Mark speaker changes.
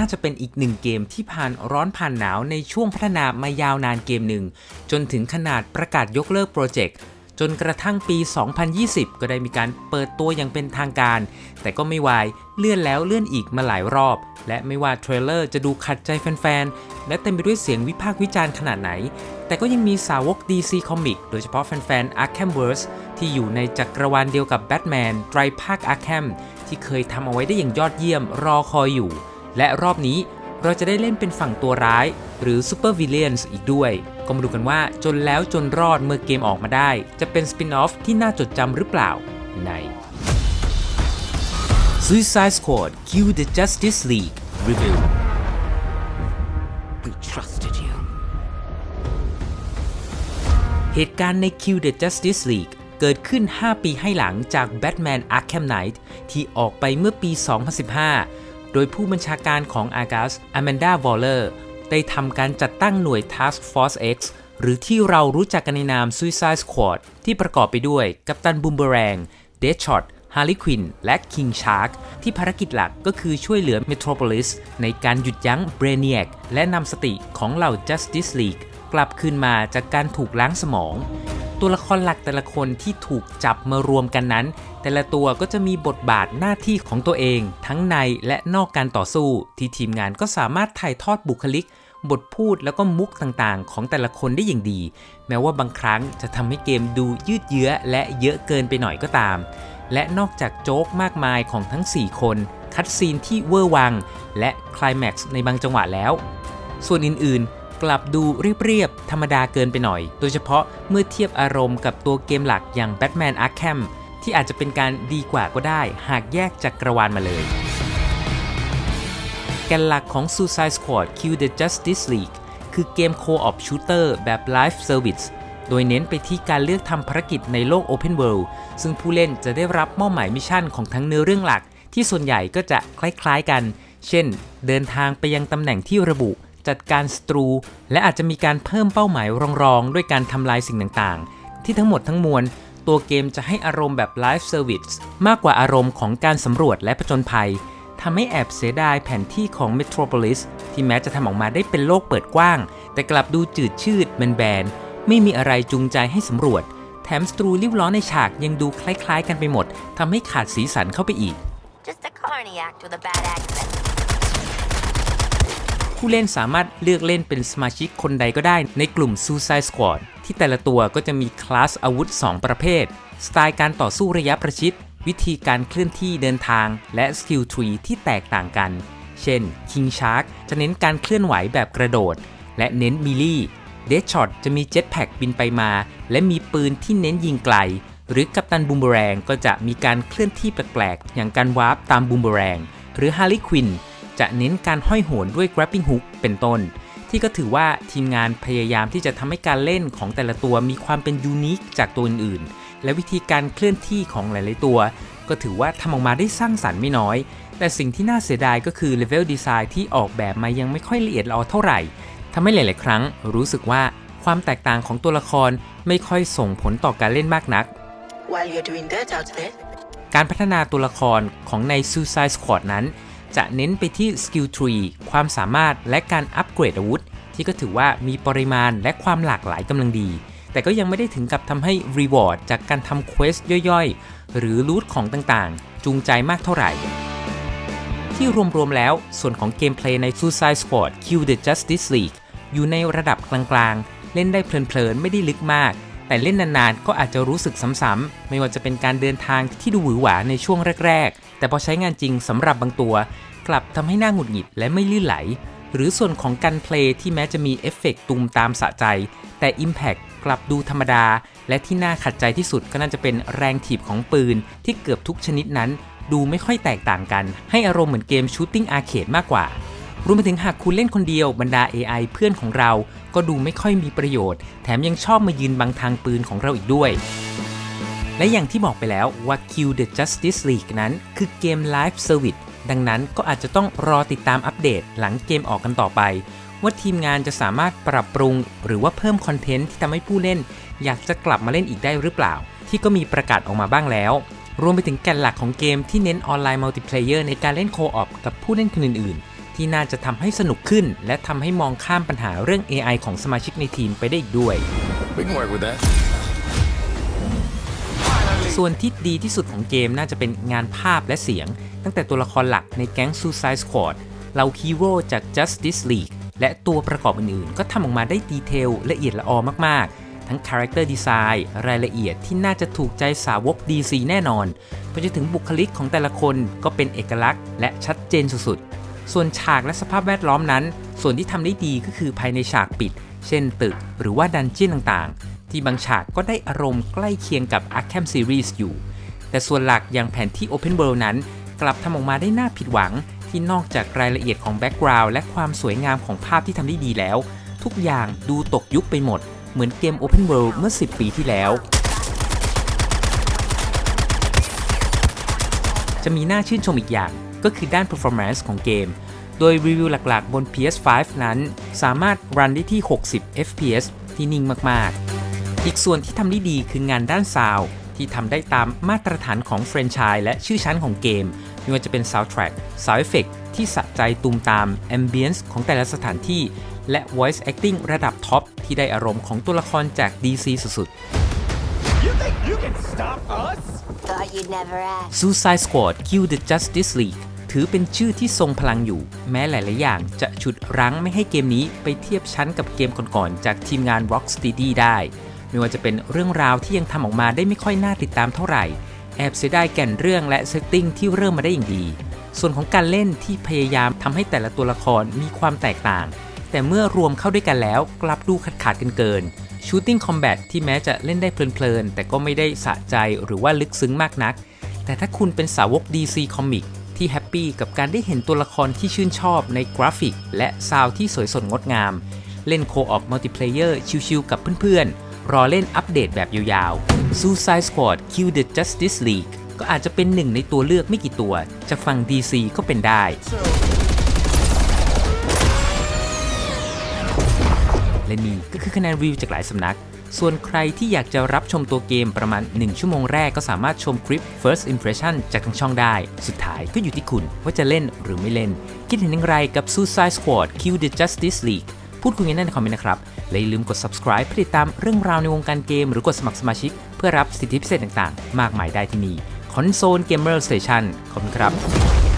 Speaker 1: น่าจะเป็นอีกหนึ่งเกมที่ผ่านร้อนผ่านหนาวในช่วงพัฒนามายาวนานเกมหนึ่ง จนถึงขนาดประกาศยกเลิกโปรเจกต์จนกระทั่งปี 2020 ก็ได้มีการเปิดตัวอย่างเป็นทางการ แต่ก็ไม่วายเลื่อนแล้วเลื่อนอีกมาหลายรอบ และไม่ว่าเทรลเลอร์จะดูขัดใจแฟนๆ และเต็มไปด้วยเสียงวิพากษ์วิจารณ์ขนาดไหน แต่ก็ยังมีสาวก DC Comic โดยเฉพาะแฟนๆ Arkhamverse ที่อยู่ในจักรวาลเดียวกับแบทแมนไตรภาค Arkham ที่เคยทำเอาไว้ได้อย่างยอดเยี่ยมรอคอยอยู่ และรอบนี้เราจะได้เล่นเป็นฝั่งตัวร้าย หรือ Super Villains อีกด้วย ก็มาดูกันว่าจนแล้วจนรอดเมื่อเกมออกมาได้ จะเป็นสปินออฟที่น่าจดจำหรือเปล่าใน Suicide Squad Kill the Justice League Review
Speaker 2: We trusted you.
Speaker 1: เหตุการณ์ใน Kill the Justice League เกิดขึ้น 5 ปีให้หลังจาก Batman Arkham Knight ที่ออกไปเมื่อปี 2015 โดยผู้บัญชาการของ Argus Amanda Waller ได้ทำการจัดตั้งหน่วย Task Force X หรือที่เรารู้จักกันในนาม Suicide Squad ที่ประกอบไปด้วย กัปตันบูมเบอแรงเดชช็อตฮาร์ลีควินและ King Shark ที่ภารกิจหลักก็คือช่วยเหลือ Metropolis ในการหยุดยั้ง Brainiac และนำสติของเหล่า Justice League กลับคืนมาจากการถูกล้างสมอง ตัวละครหลักแต่ละคนที่ถูกจับมารวมกันนั้น แต่ละตัวก็จะมีบทบาทหน้าที่ของตัวเอง ทั้งในและนอกการต่อสู้ ที่ทีมงานก็สามารถถ่ายทอดบุคลิก บทพูดแล้วก็มุกต่างๆ ของแต่ละคนได้อย่างดี แม้ว่าบางครั้งจะทำให้เกมดูยืดเยื้อและเยอะเกินไปหน่อยก็ตาม และนอกจากโจ๊กมากมายของทั้ง 4 คนคัดซีนที่เวอร์วัง และคลายแม็กซ์ในบางจังหวะแล้ว ส่วนอื่นๆ กลับดูเรียบๆธรรมดาเกินไปหน่อย โดยเฉพาะเมื่อเทียบอารมณ์กับตัวเกมหลักอย่าง Batman Arkham ที่อาจจะเป็นการดีกว่าก็ได้ หากแยกจากกระวาลมาเลย แกนหลักของ Suicide Squad Kill the Justice League คือเกม Co-op Shooter แบบ Live Service โดยเน้นไปที่การเลือกทำภารกิจในโลก Open World ซึ่งผู้เล่นจะได้รับมอบหมายมิชชั่นของทั้งเนื้อเรื่องหลัก ที่ส่วนใหญ่ก็จะคล้ายๆกัน เช่น เดินทางไปยังตำแหน่งที่ระบุ จัดการสตรู และอาจจะมีการเพิ่มเป้าหมายรองๆ ด้วยการทำลายสิ่งต่างๆ ที่ทั้งหมดทั้งมวล ตัวเกมจะให้อารมณ์แบบ Live Service มากกว่าอารมณ์ของการสำรวจและผจญภัยทำให้แอบเสียดายแผนที่ของ Metropolis ที่แม้จะทำออกมาได้เป็นโลกเปิดกว้าง แต่กลับดูจืดชืดแบนๆไม่มีอะไรจูงใจให้สำรวจ แถมสตรูริ้วล้อในฉากยังดูคล้ายๆ กันไปหมดทำให้ขาดสีสันเข้าไปอีก
Speaker 3: Just a carny act with a bad accent.
Speaker 1: ผู้เล่นสามารถเลือกเล่นเป็นสมาชิกคนใดก็ได้ในกลุ่ม Suicide Squad ที่แต่ละตัวก็จะมีคลาสอาวุธ 2 ประเภท สไตล์การต่อสู้ระยะประชิด วิธีการเคลื่อนที่เดินทาง และสกิลทรีที่แตกต่างกัน เช่น King Shark จะเน้นการเคลื่อนไหวแบบกระโดด และเน้นมิลี่เดชช็อตจะมีเจ็ตแพ็กบินไปมา และมีปืนที่เน้นยิงไกล หรือกัปตันบูมเบอแรงก็จะมีการเคลื่อนที่แปลกๆ อย่างการวาร์ปตามบูมเบอแรง หรือฮาร์ลีควิน จะเน้นการห้อยโหนด้วย grappling hook เป็นต้น ที่ก็ถือว่าทีมงานพยายามที่จะทำให้การเล่นของแต่ละตัวมีความเป็นยูนิคจากตัวอื่นๆ และวิธีการเคลื่อนที่ของหลายๆตัว ก็ถือว่าทำออกมาได้สร้างสรรค์ไม่น้อย แต่สิ่งที่น่าเสียดายก็คือเลเวลดีไซน์ที่ออกแบบมายังไม่ค่อยละเอียดละออเท่าไหร่ทำให้หลาย ๆ ครั้งรู้สึกว่าความแตกต่างของตัวละครไม่ค่อยส่งผลต่อการเล่นมากนัก
Speaker 4: While you're doing that out there,
Speaker 1: การพัฒนาตัวละครของใน Suicide Squad นั้น จะเน้นไปที่ Skill Tree ความสามารถและการอัปเกรดอาวุธ ที่ก็ถือว่ามีปริมาณและความหลากหลายกำลังดี แต่ก็ยังไม่ได้ถึงกับทำให้ Reward จากการทำเควสย่อยๆ หรือรูทของต่างๆ จูงใจมากเท่าไหร่ ที่รวมๆแล้วส่วนของเกมเพลย์ใน Suicide Squad Kill the Justice League อยู่ในระดับกลางๆ เล่นได้เพลินๆ ไม่ได้ลึกมาก แต่เล่นนานๆ ก็อาจจะรู้สึกซ้ำๆ ไม่ว่าจะเป็นการเดินทางที่ดูหวือหวาในช่วงแรกๆ แต่พอใช้งานจริงสำหรับบางตัว กลับทำให้หน้าหงุดหงิดและไม่ลื่นไหล หรือส่วนของการเพลย์ที่แม้จะมีเอฟเฟกต์ตุมตามสะใจ แต่ Impact กลับดูธรรมดา และที่น่าขัดใจที่สุดก็น่าจะเป็นแรงถีบของปืน ที่เกือบทุกชนิดนั้น ดูไม่ค่อยแตกต่างกัน ให้อารมณ์เหมือนเกมชูตติ้งอาร์เคดมากกว่า รวมไปถึงหากคุณเล่นคนเดียวบรรดา AI เพื่อนของเรา ก็ดูไม่ค่อยมีประโยชน์ แถมยังชอบมายืนบังทางปืนของเราอีกด้วย และอย่างที่บอกไปแล้วว่า Kill the Justice League นั้น คือเกม Live Service ดังนั้นก็อาจจะต้องรอติดตามอัปเดตหลังเกมออกกันต่อไป ว่าทีมงานจะสามารถปรับปรุง หรือว่าเพิ่มคอนเทนต์ที่ทำให้ผู้เล่น อยากจะกลับมาเล่นอีกได้หรือเปล่า ที่ก็มีประกาศออกมาบ้างแล้ว รวมไปถึงแกนหลักของเกมที่เน้นออนไลน์มัลติเพลเยอร์ในการเล่นโคออปกับผู้เล่นคนอื่นๆ ที่ที่น่าจะทำให้สนุกขึ้น และทำให้มองข้ามปัญหาเรื่อง AI ของสมาชิกในทีมไปได้อีกด้วย
Speaker 2: We can work with that.
Speaker 1: ส่วนที่ดีที่สุดของเกมน่าจะเป็นงานภาพและเสียง ตั้งแต่ตัวละครหลักในแก๊ง Suicide Squad เหล่าฮีโร่จาก Justice League และตัวประกอบอื่นๆ ก็ทำออกมาได้ดีเทลละเอียดละออมากๆ ทั้ง Character Design รายละเอียดที่น่าจะถูกใจสาวก DC แน่นอน ไปจนถึงบุคลิกของแต่ละคนก็เป็นเอกลักษณ์และชัดเจนสุดๆ ส่วนฉากและสภาพแวดล้อมนั้น ส่วนที่ทำได้ดีก็คือภายในฉากปิด เช่นตึก หรือว่าดันเจี้ยนต่างๆ ที่บางฉากก็ได้อารมณ์ใกล้เคียงกับ Arkham Series อยู่ แต่ส่วนหลักอย่างแผนที่ Open World นั้น กลับทำออกมาได้น่าผิดหวัง ที่นอกจากรายละเอียดของแบ็กกราวด์และความสวยงามของภาพที่ทำได้ดีแล้ว ทุกอย่างดูตกยุคไปหมด เหมือนเกม Open World เมื่อ 10 ปีที่แล้วจะมีน่าชื่นชมอีกอย่าง ก็คือด้าน performance ของเกม โดยรีวิวหลักๆ บน PS5 นั้น สามารถรันได้ที่ 60 FPS ที่นิ่งมากๆ อีกส่วนที่ทำได้ดีคืองานด้านซาวด์ที่ทำได้ตามมาตรฐานของแฟรนไชส์และชื่อชั้นของเกม ไม่ว่าจะเป็น Soundtrack Sound Effect ที่สะใจตูมตาม Ambience ของแต่ละสถานที่ และ Voice Acting ระดับท็อป ที่ได้อารมณ์ของตัวละครจาก DC สุดๆ
Speaker 5: You think you can stop us?
Speaker 3: Thought you'd never ask.
Speaker 1: Suicide Squad Kill the Justice League ถือเป็นชื่อที่ทรงพลังอยู่ แม้หลาย ๆ อย่างจะฉุดรั้งไม่ให้เกมนี้ไปเทียบชั้นกับเกมก่อนๆจากทีมงาน Rocksteady ได้ ไม่ว่าจะเป็นเรื่องราวที่ยังทำออกมาได้ไม่ค่อยน่าติดตามเท่าไหร่ แอบเสียดายแก่นเรื่องและเซตติ้งที่เริ่มมาได้อย่างดี ส่วนของการเล่นที่พยายามทำให้แต่ละตัวละครมีความแตกต่าง แต่เมื่อรวมเข้าด้วยกันแล้วกลับดูขาดขาดกันเกิน Shooting Combat ที่แม้จะเล่นได้เพลิน ๆ แต่ก็ไม่ได้สะใจหรือว่าลึกซึ้งมากนัก แต่ถ้าคุณเป็นสาวก DC Comics ปี้กับการได้เห็นตัวละครที่ชื่นชอบในกราฟิก และซาวด์ที่สวยสดงดงาม เล่นโคออปมัลติเพลเยอร์ชิวๆกับเพื่อนๆ รอเล่นอัปเดตแบบยาวๆ Suicide Squad Kill the Justice League ก็อาจจะเป็นหนึ่งในตัวเลือกไม่กี่ตัว จะฟัง DC ก็เป็นได้ และนี่ก็คือคะแนนรีวิวจากหลายสำนัก ส่วนใครที่อยากจะรับชมตัวเกมประมาณ 1 ชั่วโมงแรกก็สามารถชมคลิป First Impression จากทางช่องได้ สุดท้ายก็อยู่ที่คุณว่าจะเล่นหรือไม่เล่น คิดเห็นอย่างไรกับ Suicide Squad Kill the Justice League พูดคุยกันได้ในคอมเมนต์นะครับ และอย่าลืมกด subscribe เพื่อติดตามเรื่องราวในวงการเกม หรือกดสมัครสมาชิก เพื่อรับสิทธิพิเศษต่างๆ มากมายได้ที่นี่ Console Gamer Station ขอบคุณครับ